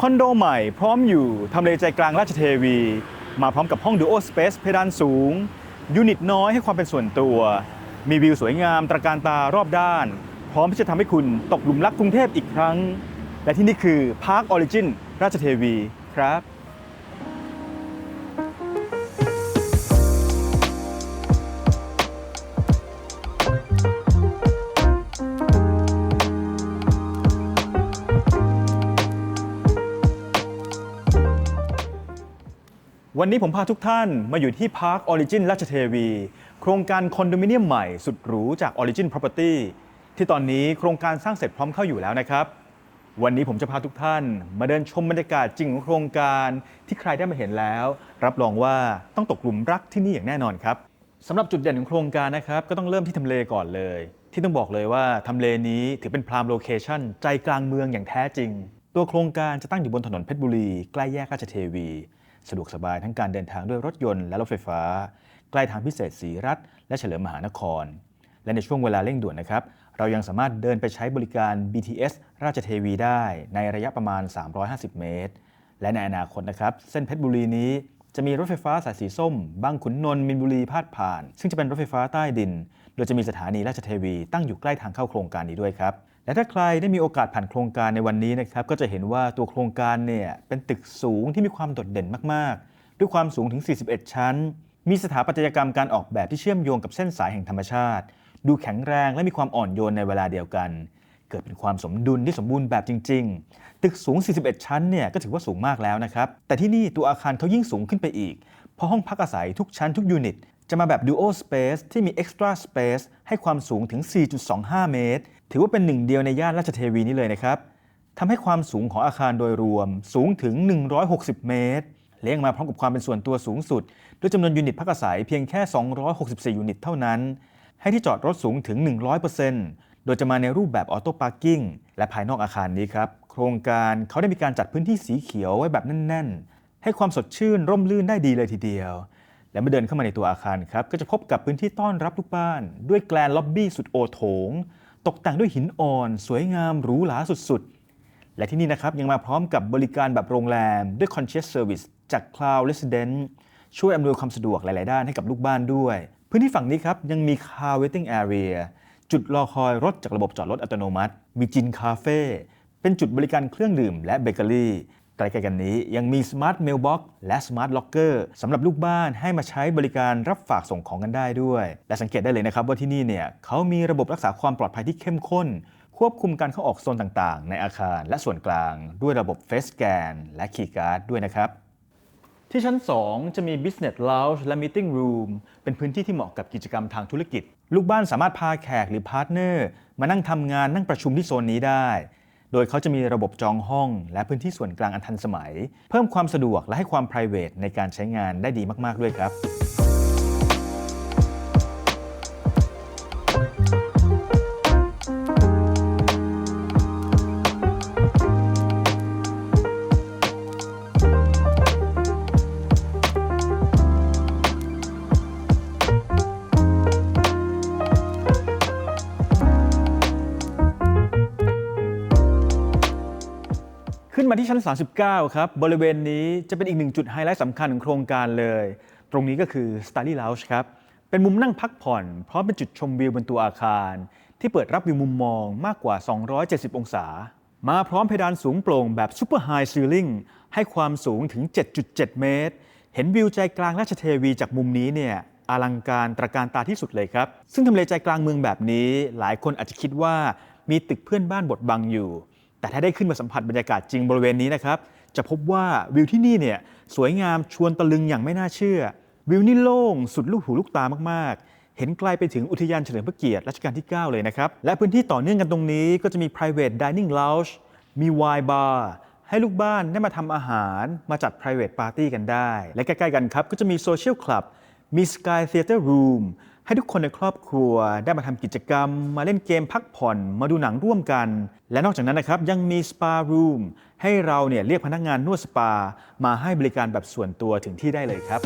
คอนโดใหม่พร้อมอยู่ทำเลใจกลางราชเทวี มาพร้อมกับห้องดูโอสเปซเพดานสูง ยูนิตน้อยให้ความเป็นส่วนตัว มีวิวสวยงามตระการตารอบด้าน พร้อมที่จะทำให้คุณตกหลุมรักกรุงเทพอีกครั้ง และที่นี่คือพาร์คออริจินราชเทวีครับ วันนี้ผมพาทุกท่านมาอยู่ที่พาร์คออริจินราชเทวี โครงการคอนโดมิเนียมใหม่สุดหรูจาก Origin Property ที่ตอนนี้โครงการสร้างเสร็จพร้อมเข้าอยู่แล้วนะครับ วันนี้ผมจะพาทุกท่าน มาเดินชมบรรยากาศจริงของโครงการที่ใครได้มาเห็นแล้ว รับรองว่าต้องตกหลุมรักที่นี่อย่างแน่นอนครับสำหรับจุดเด่นของโครงการนะครับก็ต้องเริ่มที่ทำเลก่อนเลย ที่ต้องบอกเลยว่าทำเลนี้ถือเป็นพรามโลเคชั่นใจกลางเมืองอย่างแท้จริง ตัวโครงการจะตั้งอยู่บนถนนเพชรบุรีใกล้แยกราชเทวี สะดวกสบายทั้งการเดินทางด้วยรถยนต์และรถไฟฟ้า ใกล้ทางพิเศษสีรัฐ และเฉลิมมหานคร และในช่วงเวลาเร่งด่วนนะครับ เรายังสามารถเดินไปใช้บริการ BTS ราชเทวีได้ในระยะประมาณ 350 เมตร และในอนาคตนะครับ เส้นเพชรบุรีนี้จะมีรถไฟฟ้าสายสีส้ม บางขุนนนท์มินบุรีพาดผ่าน ซึ่งจะเป็นรถไฟฟ้าใต้ดิน โดยจะมีสถานีราชเทวีตั้งอยู่ใกล้ทางเข้าโครงการนี้ด้วยครับ และถ้าใครได้มีโอกาสผ่านโครงการในวันนี้นะครับก็จะเห็นว่าตัวโครงการเนี่ยเป็นตึกสูงที่มีความโดดเด่นมากๆ ด้วยความสูงถึง 41 ชั้น มีสถาปัตยกรรมการออกแบบที่เชื่อมโยงกับเส้นสายแห่งธรรมชาติ ดูแข็งแรงและมีความอ่อนโยนในเวลาเดียวกัน เกิดเป็นความสมดุลที่สมบูรณ์แบบจริง ๆ ตึกสูง 41 ชั้นเนี่ยก็ถือว่าสูงมากแล้วนะครับแต่ที่นี่ตัวอาคารเขายิ่งสูงขึ้นไปอีกเพราะห้องพักอาศัยทุกชั้นทุกยูนิตจะมาแบบ Duo Space ที่มี Extra Space ให้ความสูงถึง 4.25 เมตร ถือว่าเป็นหนึ่งเดียวในย่านราชเทวีนี้เลยนะครับทำให้ความสูงของอาคารโดยรวมสูงถึง 160 เมตรและยังมาพร้อมกับความเป็นส่วนตัวสูงสุด ด้วยจำนวนยูนิตพักอาศัยเพียงแค่ 264 ยูนิตเท่านั้น ให้ที่จอดรถสูงถึง 100%โดยจะมาในรูปแบบออโต้พาร์กิ้งและภายนอกอาคารนี้ครับ โครงการเขาได้มีการจัดพื้นที่สีเขียวไว้แบบแน่น ๆ ให้ความสดชื่นร่มรื่นได้ดีเลยทีเดียว และเมื่อเดินเข้ามาในตัวอาคารครับก็จะพบกับพื้นที่ต้อนรับลูกบ้าน ด้วยแกลนล็อบบี้สุดโอโถง ตกแต่งด้วยหินอ่อน สวยงามหรูหราสุดๆ และที่นี่นะครับยังมาพร้อมกับบริการแบบโรงแรมด้วย Concierge Service จาก Cloud Resident ช่วยอำนวยความสะดวกหลาย ๆ ด้านให้กับลูกบ้านด้วย พื้นที่ฝั่งนี้ครับยังมี Car Waiting Area จุดรอคอยรถจากระบบจอดรถอัตโนมัติ มีจินคาเฟ่เป็นจุดบริการเครื่องดื่มและเบเกอรี่ ใกล้ๆกันนี้ยังมี Smart Mailbox และ Smart Locker สำหรับลูกบ้านให้มาใช้บริการรับฝากส่งของกันได้ด้วย และสังเกตได้เลยนะครับว่าที่นี่เนี่ยเขามีระบบรักษาความปลอดภัยที่เข้มข้น ควบคุมการเข้าออกโซนต่างๆ ในอาคารและส่วนกลาง ด้วยระบบ Face Scan และ Keycard ด้วยนะครับที่ชั้น 2 จะมี Business Lounge และ Meeting Room เป็นพื้นที่ที่เหมาะกับกิจกรรมทางธุรกิจ ลูกบ้านสามารถพาแขกหรือพาร์ทเนอร์ มานั่งทำงานนั่งประชุมที่โซนนี้ได้ โดยเขาจะมีระบบจองห้อง และพื้นที่ส่วนกลางอันทันสมัย เพิ่มความสะดวกและให้ความ p r i v a t ในการใช้งานได้ดีมาก ๆ ด้วยครับ 39 ครับ บริเวณนี้จะเป็นอีกหนึ่งจุดไฮไลท์สำคัญของโครงการเลย ตรงนี้ก็คือ Starry Lounge ครับ เป็นมุมนั่งพักผ่อน พร้อมเป็นจุดชมวิวบนตัวอาคาร ที่เปิดรับวิวมุมมองมากกว่า 270 องศา มาพร้อมเพดานสูงโปร่งแบบ Super High Ceiling ให้ความสูงถึง 7.7 เมตร เห็นวิวใจกลางราชเทวีจากมุมนี้เนี่ยอลังการตระการตาที่สุดเลยครับ ซึ่งทำเลใจกลางเมืองแบบนี้ หลายคนอาจจะคิดว่ามีตึกเพื่อนบ้านบดบังอยู่ แต่ถ้าได้ขึ้นมาสัมผัสบรรยากาศจริงบริเวณนี้นะครับจะพบว่าวิวที่นี่เนี่ยสวยงามชวนตะลึงอย่างไม่น่าเชื่อ วิวนี่โล่งสุดลูกหูลูกตามากๆ เห็นไกลไปถึงอุทยานเฉลิมพระเกียรติรัชกาลที่ 9 เลยนะครับ และพื้นที่ต่อเนื่องกันตรงนี้ก็จะมี private dining lounge มี wine bar ให้ลูกบ้านได้มาทำอาหารมาจัด private party กันได้ และใกล้ๆกันครับ ก็จะมี social club มี Sky Theater Room ให้ทุกคนในครอบครัวได้มาทำกิจกรรม มาเล่นเกมพักผ่อน มาดูหนังร่วมกัน และนอกจากนั้นนะครับยังมีสปารูมให้เราเนี่ยเรียกพนักงานนวดสปา มาให้บริการแบบส่วนตัวถึงที่ได้เลยครับ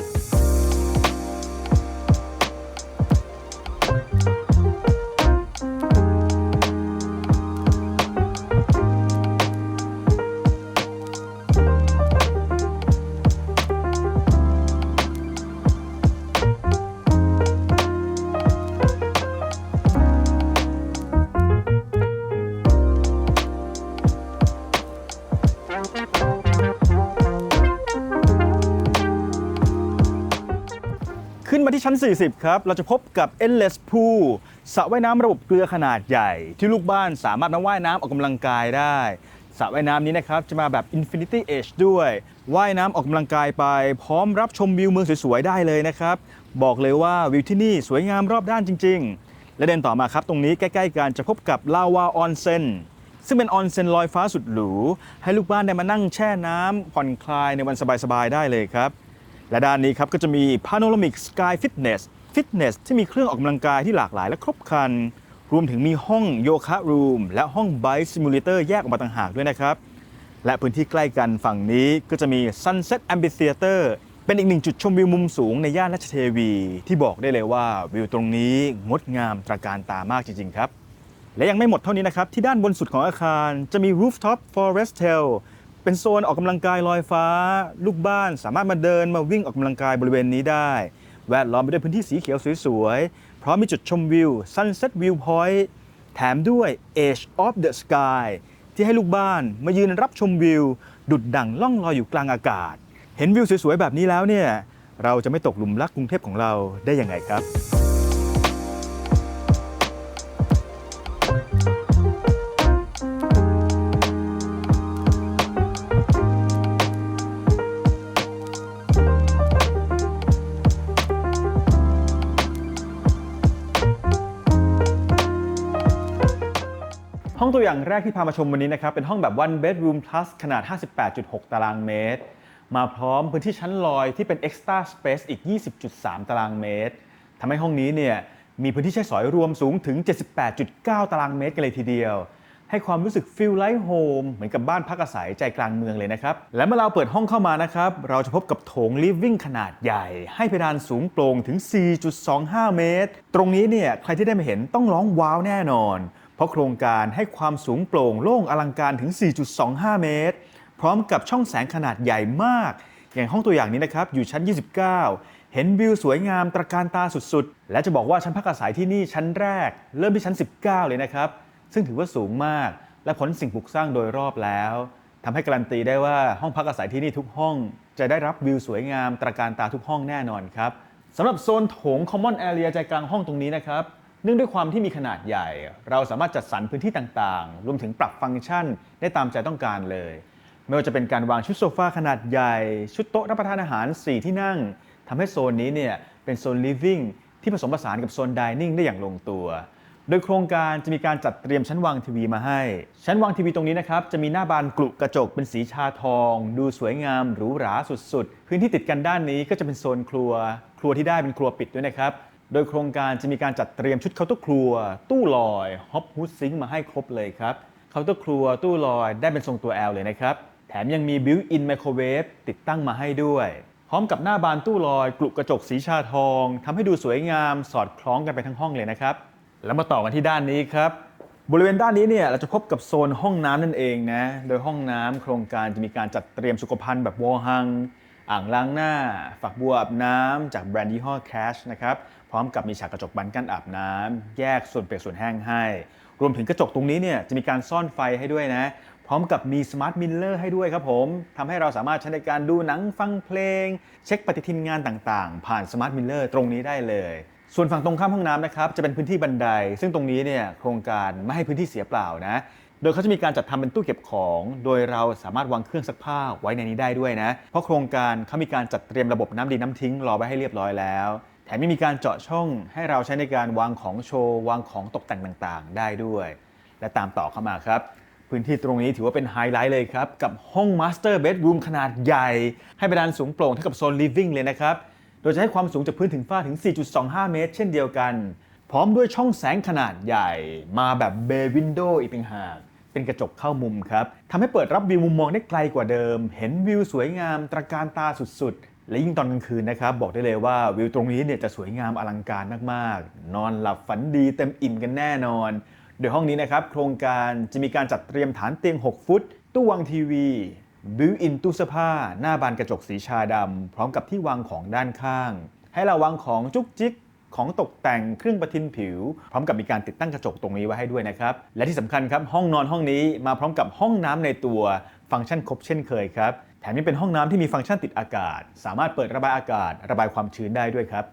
ที่ 40 ครับ เราจะพบกับ Endless Pool สระว่ายน้ำระบบเกลือขนาดใหญ่ ที่ลูกบ้านสามารถมาว่ายน้ำออกกำลังกายได้สระว่ายน้ำนี้นะครับ จะมาแบบ Infinity Edge ด้วย ว่ายน้ำออกกำลังกายไป พร้อมรับชมวิวเมืองสวยๆ ได้เลยนะครับ บอกเลยว่าวิวที่นี่สวยงามรอบด้านจริง ๆ และเดินต่อมาครับ ตรงนี้ใกล้ๆกันจะพบกับลาวาออนเซนซึ่งเป็นออนเซนลอยฟ้าสุดหรู ให้ลูกบ้านได้มานั่งแช่น้ำผ่อนคลายในวันสบายๆ ได้เลยครับ และด้านนี้ครับก็จะมี Panoramic Sky Fitness Fitness ที่มีเครื่องออกกำลังกายที่หลากหลายและครบครัน รวมถึงมีห้องโยคะรูมและห้อง Bike Simulator แยกออกมาต่างหากด้วยนะครับ และพื้นที่ใกล้กันฝั่งนี้ก็จะมี Sunset Amphitheater เป็นอีกหนึ่งจุดชมวิวมุมสูงในย่านราชเทวี ที่บอกได้เลยว่าวิวตรงนี้งดงามตระการตามากจริง ๆ ครับ และยังไม่หมดเท่านี้นะครับ ที่ด้านบนสุดของอาคารจะมี Rooftop Forest Tail เป็นโซนออกกำลังกายลอยฟ้า ลูกบ้านสามารถมาเดินมาวิ่งออกกำลังกายบริเวณนี้ได้ แวดล้อมไปด้วยพื้นที่สีเขียวสวยๆ พร้อมมีจุดชมวิว Sunset View Point แถมด้วย Edge of the Sky ที่ให้ลูกบ้านมายืนรับชมวิว ดุดดั่งล่องลอยอยู่กลางอากาศ เห็นวิวสวยๆ แบบนี้แล้วเนี่ย เราจะไม่ตกหลุมรักกรุงเทพของเราได้ยังไงครับ ตัวอย่างแรกที่พามาชมวันนี้นะครับเป็นห้องแบบ one bedroom plus ขนาด 58.6 ตารางเมตร มาพร้อมพื้นที่ชั้นลอยที่เป็น extra space อีก 20.3 ตารางเมตรทำให้ห้องนี้เนี่ยมีพื้นที่ใช้สอยรวมสูงถึง 78.9 ตารางเมตรกันเลยทีเดียว ให้ความรู้สึก feel like home เหมือนกับบ้านพักอาศัยใจกลางเมืองเลยนะครับ และเมื่อเราเปิดห้องเข้ามานะครับ เราจะพบกับโถง living ขนาดใหญ่ ให้เพดานสูงโปร่งถึง 4.25 เมตร ตรงนี้เนี่ยใครที่ได้มาเห็นต้องร้องว้าวแน่นอน ราะโครงการให้ความสูงโปร่งโล่งอลังการถึง 4.25 เมตร พร้อมกับช่องแสงขนาดใหญ่มาก อย่างห้องตัวอย่างนี้นะครับ อยู่ชั้น 29 เห็นวิวสวยงามตระการตาสุดๆ และจะบอกว่าชั้นพักอาศัยที่นี่ชั้นแรก เริ่มที่ชั้น 19 เลยนะครับ ซึ่งถือว่าสูงมาก และพ้นสิ่งปลูกสร้างโดยรอบแล้วทำให้การันตีได้ว่าห้องพักอาศัยที่นี่ทุกห้อง จะได้รับวิวสวยงามตระการตาทุกห้องแน่นอนครับสำหรับโซนโถง common area ใจกลางห้องตรงนี้นะครับ เนื่องด้วยความที่มีขนาดใหญ่ เราสามารถจัดสรรพื้นที่ต่างๆ รวมถึงปรับฟังก์ชันได้ตามใจต้องการเลย ไม่ว่าจะเป็นการวางชุดโซฟาขนาดใหญ่ ชุดโต๊ะรับประทานอาหาร 4 ที่นั่งทำให้โซนนี้เนี่ยเป็นโซน living ที่ผสมผสานกับโซน dining ได้อย่างลงตัว โดยโครงการจะมีการจัดเตรียมชั้นวางทีวีมาให้ ชั้นวางทีวีตรงนี้นะครับจะมีหน้าบานกลุกระจกเป็นสีชาทอง ดูสวยงามหรูหราสุดๆ พื้นที่ติดกันด้านนี้ก็จะเป็นโซนครัว ครัวที่ได้เป็นครัวปิดด้วยนะครับ โดยโครงการจะมีการจัดเตรียมชุดเคาน์เตอร์ครัว ตู้ลอยฮอปฮูดซิงมาให้ครบเลยครับเคาน์เตอร์ครัวตู้ลอยได้เป็นทรงตัว L เลยนะครับ แถมยังมีบิวอินไมโครเวฟติดตั้งมาให้ด้วย พร้อมกับหน้าบานตู้ลอยกลุกกระจกสีชาทองทำให้ดูสวยงามสอดคล้องกันไปทั้งห้องเลยนะครับ แล้วมาต่อกันที่ด้านนี้ครับบริเวณด้านนี้เนี่ยเราจะพบกับโซนห้องน้ำนั่นเองนะ โดยห้องน้ำโครงการจะมีการจัดเตรียมสุขภัณฑ์แบบวอลฮัง อ่างล้างหน้า ฝักบัวอาบน้ำจากแบรนด์ยี่ห้อ Cash นะครับ พร้อมกับมีฉากกระจกบานกั้นอาบน้ำแยกส่วนเปียกส่วนแห้งให้ รวมถึงกระจกตรงนี้เนี่ยจะมีการซ่อนไฟให้ด้วยนะ พร้อมกับมีสมาร์ทมิลเลอร์ให้ด้วยครับผมทำให้เราสามารถใช้ในการดูหนังฟังเพลง เช็คปฏิทินงานต่างๆ ผ่านสมาร์ทมิลเลอร์ตรงนี้ได้เลยส่วนฝั่งตรงข้ามห้องน้ำนะครับจะเป็นพื้นที่บันได ซึ่งตรงนี้เนี่ยโครงการไม่ให้พื้นที่เสียเปล่านะ โดยเขาจะมีการจัดทำเป็นตู้เก็บของ โดยเราสามารถวางเครื่องซักผ้าไว้ในนี้ได้ด้วยนะ เพราะโครงการเขามีการจัดเตรียมระบบน้ำดีน้ำทิ้งรอไว้ให้เรียบร้อยแล้ว ถมยังมีการเจาะช่องให้เราใช้ในการวางของโชว์วางของตกแต่งต่างๆ ได้ด้วย และตามต่อเข้ามาครับ พื้นที่ตรงนี้ถือว่าเป็นไฮไลท์เลยครับ กับห้องมาสเตอร์เบดรูมขนาดใหญ่ ให้เพดานสูงโปร่งเท่ากับโซนลิฟวิ่งเลยนะครับ โดยจะให้ความสูงจากพื้นถึงฝ้าถึง 4.25 เมตร เช่นเดียวกัน พร้อมด้วยช่องแสงขนาดใหญ่ มาแบบเบย์วินโดว์อีกต่างหากเป็นกระจกเข้ามุมครับทำให้เปิดรับวิวมุมมองได้ไกลกว่าเดิม เห็นวิวสวยงามตระการตาสุดๆ และยิ่งตอนกลางคืนนะครับบอกได้เลยว่าวิวตรงนี้เนี่ยจะสวยงามอลังการมากๆ นอนหลับฝันดีเต็มอิ่มกันแน่นอน โดยห้องนี้นะครับโครงการจะมีการจัดเตรียมฐานเตียง 6 ฟุต ตู้วางทีวีบิวอินตู้เสื้อผ้า หน้าบานกระจกสีชาดำพร้อมกับที่วางของด้านข้าง ให้เราวางของจุกจิกของตกแต่งเครื่องประทินผิว พร้อมกับมีการติดตั้งกระจกตรงนี้ไว้ให้ด้วยนะครับ และที่สำคัญครับห้องนอนห้องนี้มาพร้อมกับห้องน้ำในตัวฟังก์ชันครบเช่นเคยครับ แถมยังเป็นห้องน้ำที่มีฟังก์ชันติดอากาศ สามารถเปิดระบายอากาศ ระบายความชื้นได้ด้วยครับ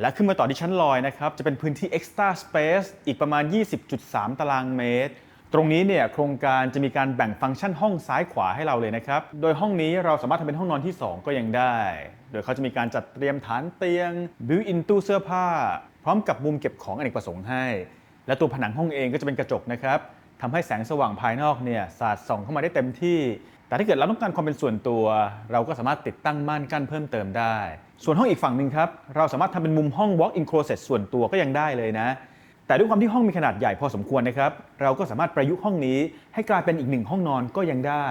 และขึ้นมาต่อที่ชั้นลอยนะครับ จะเป็นพื้นที่ extra space อีกประมาณ 20.3 ตารางเมตร ตรงนี้เนี่ยโครงการจะมีการแบ่งฟังก์ชันห้องซ้ายขวาให้เราเลยนะครับ โดยห้องนี้เราสามารถทำเป็นห้องนอนที่ 2 ก็ยังได้ โดยเขาจะมีการจัดเตรียมฐานเตียง built in ตู้เสื้อผ้า พร้อมกับมุมเก็บของอเนกประสงค์ให้ และตัวผนังห้องเองก็จะเป็นกระจกนะครับทำให้แสงสว่างภายนอกเนี่ยสาดส่องเข้ามาได้เต็มที่ แต่ถ้าเกิดเราต้องการความเป็นส่วนตัว เราก็สามารถติดตั้งม่านกั้นเพิ่มเติมได้ ส่วนห้องอีกฝั่งหนึ่งครับ เราสามารถทำเป็นมุมห้อง walk-in closet ส่วนตัวก็ยังได้เลยนะ แต่ด้วยความที่ห้องมีขนาดใหญ่พอสมควรนะครับ เราก็สามารถประยุกต์ห้องนี้ ให้กลายเป็นอีกหนึ่งห้องนอนก็ยังได้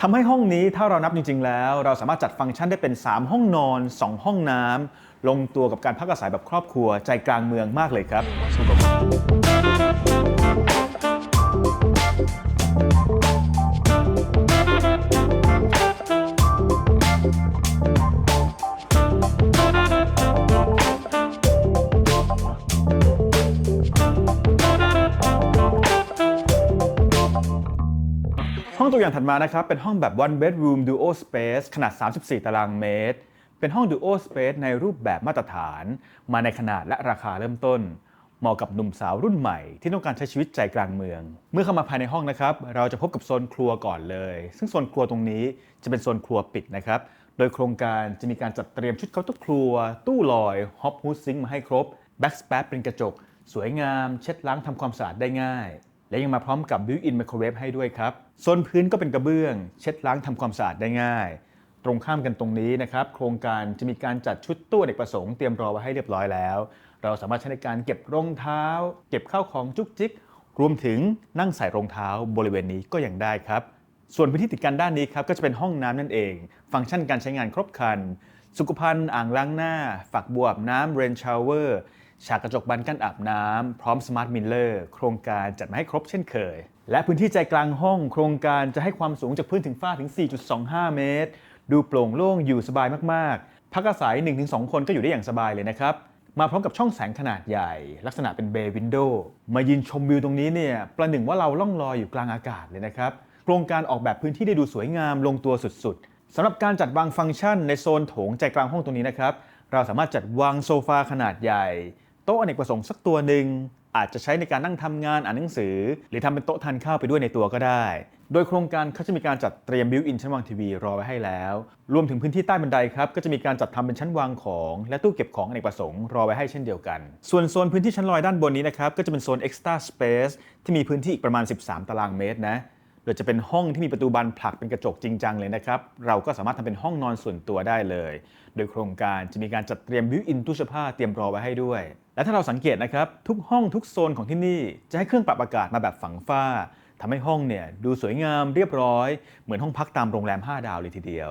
ทำให้ห้องนี้ถ้าเรานับจริง ๆ แล้ว เราสามารถจัดฟังก์ชันได้เป็น 3 ห้องนอน 2 ห้องน้ำลงตัวกับการพักอาศัยแบบครอบครัวใจกลางเมืองมากเลยครับ องตัวอย่างถัดมานะครับ เป็นห้องแบบ one bedroom duo space ขนาด 34 ตารางเมตร เป็นห้อง duo space ในรูปแบบมาตรฐาน มาในขนาดและราคาเริ่มต้น เหมาะกับหนุ่มสาวรุ่นใหม่ที่ต้องการใช้ชีวิตใจกลางเมือง เมื่อเข้ามาภายในห้องนะครับ เราจะพบกับโซนครัวก่อนเลย ซึ่งโซนครัวตรงนี้จะเป็นโซนครัวปิดนะครับ โดยโครงการจะมีการจัดเตรียมชุดเคาน์เตอร์ครัว ตู้ลอยฮอปฮูดซิงมาให้ครบแบ็กสแป t เป็นกระจก สวยงาม เช็ดล้างทำความสะอาดได้ง่าย และยังมาพร้อมกับ built-in microwave ให้ด้วยครับโซนพื้นก็เป็นกระเบื้อง เช็ดล้างทำความสะอาดได้ง่าย ตรงข้ามกันตรงนี้นะครับ โครงการจะมีการจัดชุดตู้อเนกประสงค์เตรียมรอไว้ให้เรียบร้อยแล้ว เราสามารถใช้ในการเก็บรองเท้า เก็บข้าวของจุกจิก รวมถึงนั่งใส่รองเท้าบริเวณนี้ก็ยังได้ครับ ส่วนพื้นที่ติดกันด้านนี้ครับก็จะเป็นห้องน้ำนั่นเอง ฟังก์ชันการใช้งานครบครัน สุขภัณฑ์อ่างล้างหน้า ฝักบัวอาบน้ำเรนชาวเวอร์ ฉากกระจกบานกั้นอาบน้ำพร้อมสมาร์ทมิลเลอร์โครงการจัดมาให้ครบเช่นเคย และพื้นที่ใจกลางห้องโครงการจะให้ความสูงจากพื้นถึงฝ้าถึง 4.25 เมตร ดูโปร่งโล่งอยู่สบายมากๆ พักอาศัย 1-2 คนก็อยู่ได้อย่างสบายเลยนะครับ มาพร้อมกับช่องแสงขนาดใหญ่ ลักษณะเป็นเบย์วินโดว์มายืนชมวิวตรงนี้เนี่ยประหนึ่งว่าเราล่องลอยอยู่กลางอากาศเลยนะครับโครงการออกแบบพื้นที่ได้ดูสวยงามลงตัวสุดๆสำหรับการจัดวางฟังก์ชันในโซนโถงใจกลางห้องตรงนี้นะครับเราสามารถจัดวางโซฟาขนาดใหญ่ ต๊ะอเนกประสงค์สักตัวหนึ่งอาจจะใช้ในการนั่งทำงานอ่านหนังสือ หรือทำเป็นโต๊ะทานข้าวไปด้วยในตัวก็ได้ โดยโครงการเขาจะมีการจัดเตรียมบิวอินชั้นวางทีวีรอไว้ให้แล้ว รวมถึงพื้นที่ใต้บันไดครับ ก็จะมีการจัดทำเป็นชั้นวางของและตู้เก็บของอเนกประสงค์รอไว้ให้เช่นเดียวกัน ส่วนโซนพื้นที่ชั้นลอยด้านบนนี้นะครับก็จะเป็นโซน extra space ที่มีพื้นที่อีกประมาณ 13 ตารางเมตรนะโดยจะเป็นห้องที่มีประตูบานผลักเป็นกระจกจริงจังเลยนะครับ เราก็สามารถทำเป็นห้องนอนส่วนตัวได้เลย โดยโครงการจะมีการจัดเตรียมบิวอินตู้เสื้อผ้าเตรียมรอไว้ให้ด้วย และถ้าเราสังเกตนะครับทุกห้องทุกโซนของที่นี่จะให้เครื่องปรับอากาศมาแบบฝังฝ้าทำให้ห้องเนี่ยดูสวยงามเรียบร้อย เหมือนห้องพักตามโรงแรม 5 ดาวเลยทีเดียว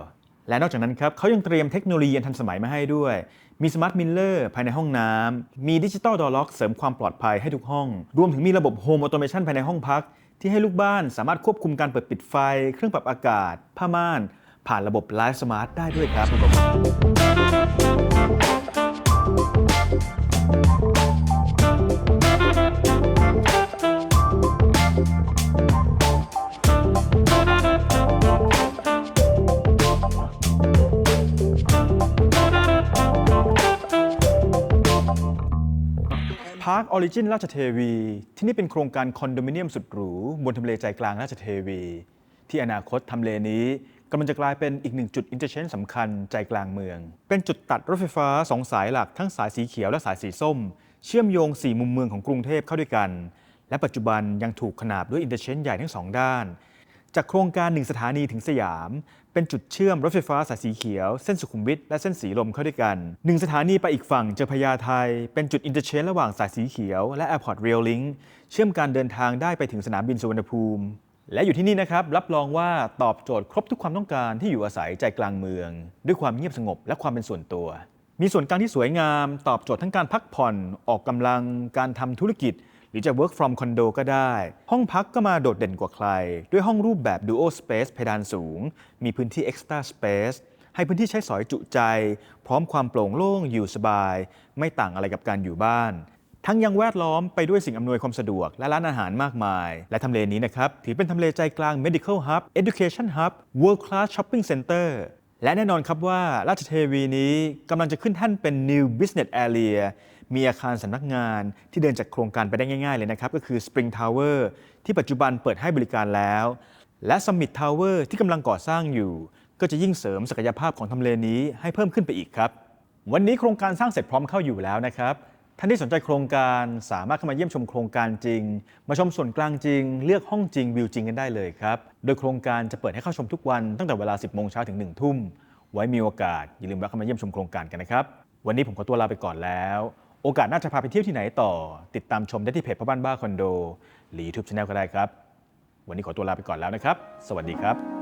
และนอกจากนั้นครับเขายังเตรียมเทคโนโลยีอันทันสมัยมาให้ด้วย มีสมาร์ทมิลเลอร์ภายในห้องน้ำมีดิจิตอลดอร์ล็อกเสริมความปลอดภัยให้ทุกห้อง รวมถึงมีระบบโฮมออโตเมชันภายในห้องพัก ที่ให้ลูกบ้านสามารถควบคุมการเปิดปิดไฟ เครื่องปรับอากาศ ผ้าม่าน ผ่านระบบไลฟ์สมาร์ทได้ด้วยครับ พาร์คออริจินราชเทวี ที่นี่เป็นโครงการคอนโดมิเนียมสุดหรู บนทำเลใจกลางราชเทวี ที่อนาคตทำเลนี้กำลังจะกลายเป็นอีกหนึ่งจุดอินเตอร์เชนสำคัญใจกลางเมือง เป็นจุดตัดรถไฟฟ้าสองสายหลักทั้งสายสีเขียวและสายสีส้ม เชื่อมโยง 4 มุมเมืองของกรุงเทพเข้าด้วยกัน และปัจจุบันยังถูกขนาบด้วยอินเตอร์เชนใหญ่ทั้งสองด้าน จากโครงการหนึ่งสถานีถึงสยาม เป็นจุดเชื่อมรถไฟฟ้าสายสีเขียว เส้นสุขุมวิทและเส้นสีลมเข้าด้วยกันหนึ่งสถานีไปอีกฝั่งเจอพญาไทเป็นจุดอินเตอร์เชนระหว่างสายสีเขียวและ Airport Rail Link เชื่อมการเดินทางได้ไปถึงสนามบินสุวรรณภูมิ และอยู่ที่นี่นะครับ รับรองว่าตอบโจทย์ครบทุกความต้องการที่อยู่อาศัยใจกลางเมือง ด้วยความเงียบสงบและความเป็นส่วนตัว มีส่วนกลางที่สวยงาม ตอบโจทย์ทั้งการพักผ่อนออกกำลังการทำธุรกิจ หรือจะ work from condo ก็ได้ ห้องพักก็มาโดดเด่นกว่าใคร ด้วยห้องรูปแบบ duo space เพดานสูง มีพื้นที่ extra space ให้พื้นที่ใช้สอยจุใจ พร้อมความโปร่งโล่งอยู่สบาย ไม่ต่างอะไรกับการอยู่บ้าน ทั้งยังแวดล้อมไปด้วยสิ่งอำนวยความสะดวกและร้านอาหารมากมาย และทำเลนี้นะครับ ถือเป็นทำเลใจกลาง medical hub education hub world class shopping center และแน่นอนครับว่าราชเทวีนี้กำลังจะขึ้นแท่านเป็น New Business Area มีอาคารสำนักงานที่เดินจากโครงการไปได้ง่าย ๆ เลยนะครับ ก็คือ Spring Tower ที่ปัจจุบันเปิดให้บริการแล้ว และ Summit Tower ที่กำลังก่อสร้างอยู่ ก็จะยิ่งเสริมศักยภาพของทำเลนี้ให้เพิ่มขึ้นไปอีกครับ วันนี้โครงการสร้างเสร็จพร้อมเข้าอยู่แล้วนะครับท่านที่สนใจโครงการสามารถเข้ามาเยี่ยมชมโครงการจริง มาชมส่วนกลางจริง เลือกห้องจริงวิวจริงกันได้เลยครับ โดยโครงการจะเปิดให้เข้าชมทุกวันตั้งแต่เวลา 10 โมงเช้าถึง 1 ทุ่ม ไว้มีโอกาสอย่าลืมแวะเข้ามาเยี่ยมชมโครงการกันนะครับ วันนี้ผมขอตัวลาไปก่อนแล้ว โอกาสน่าจะพาไปเที่ยวที่ไหนต่อ ติดตามชมได้ที่เพจพ่อบ้านบ้าคอนโด หรือยูทูบช anel ก็ได้ครับ วันนี้ขอตัวลาไปก่อนแล้วนะครับ สวัสดีครับ